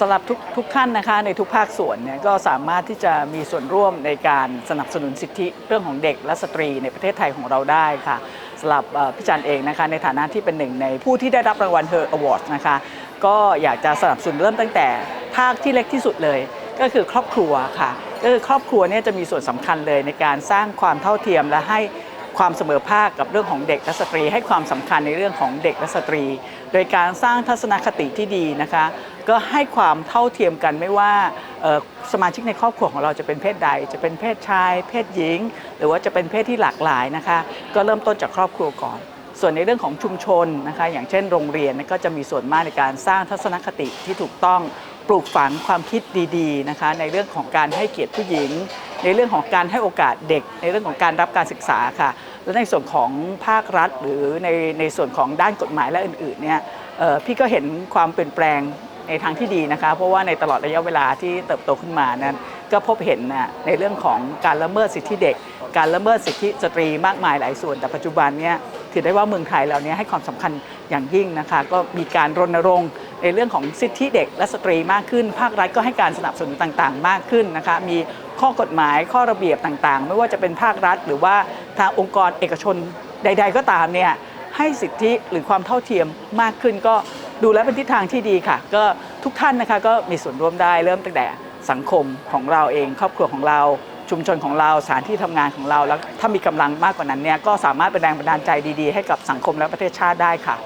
สำหรับทุกทุกท่านนะคะในทุกภาคส่วนเนี่ยก็สามารถที่จะมีส่วนร่วมในการสนับสนุนสิทธิเรื่องของเด็กและสตรีในประเทศไทยของเราได้ค่ะสำหรับพี่จันเองนะคะในฐานะที่เป็นหนึ่งในผู้ที่ได้รับรางวัล Her Awards นะคะก็อยากจะสนับสนุนเริ่มตั้งแต่ภาคที่เล็กที่สุดเลย ก็คือครอบครัวค่ะก็คือครอบครัวเนี่ยจะมีส่วนสำคัญเลยในการสร้างความเท่าเทียมและให้ ความเสมอภาคกับเรื่องของเด็กและสตรี ให้ความสำคัญในเรื่องของเด็กและสตรี โดยการสร้างทัศนคติที่ดีนะคะ ก็ให้ความเท่าเทียมกันไม่ว่าสมาชิกในครอบครัวของเราจะเป็นเพศใด จะเป็นเพศชาย เพศหญิง หรือว่าจะเป็นเพศที่หลากหลายนะคะ ก็เริ่มต้นจากครอบครัวก่อน ส่วนในเรื่องของชุมชนนะคะ อย่างเช่นโรงเรียนก็จะมีส่วนมากในการสร้างทัศนคติที่ถูกต้อง ปลูกฝังความคิดดีๆนะคะในเรื่องของการให้เกียรติผู้หญิง ในเรื่องของการให้โอกาสเด็ก ในเรื่องของการรับการศึกษาค่ะ และในส่วนของภาครัฐ หรือในในส่วนของด้านกฎหมายและอื่นๆเนี่ยพี่ก็เห็นความเปลี่ยนแปลงในทางที่ดีนะคะ เพราะว่าในตลอดระยะเวลาที่เติบโตขึ้นมานั้นก็พบเห็นนะในเรื่องของการละเมิดสิทธิเด็ก การละเมิดสิทธิสตรีมากมายหลายส่วน แต่ปัจจุบันเนี่ยถือได้ว่าเมืองไทยเราเนี่ยให้ความสำคัญอย่างยิ่งนะคะ ก็มีการรณรงค์ ในเรื่องของสิทธิเด็กและสตรีมากขึ้น ภาครัฐก็ให้การสนับสนุนต่างๆ มากขึ้นนะคะมีข้อกฎหมายข้อระเบียบต่างๆ ไม่ว่าจะเป็นภาครัฐ หรือว่าทางองค์กรเอกชนใด ๆ ก็ตามเนี่ยให้สิทธิหรือความเท่าเทียมมากขึ้นก็ดูแล้วเป็นทิศทางที่ดีค่ะ ก็ทุกท่านนะคะก็มีส่วนร่วมได้เริ่มตั้งแต่สังคมของเราเอง ครอบครัวของเราชุมชนของเราสถานที่ทำงานของเรา แล้วถ้ามีกำลังมากกว่านั้นเนี่ยก็สามารถเป็นแรงบันดาลใจดี ๆ ให้กับสังคมและประเทศชาติได้ค่ะ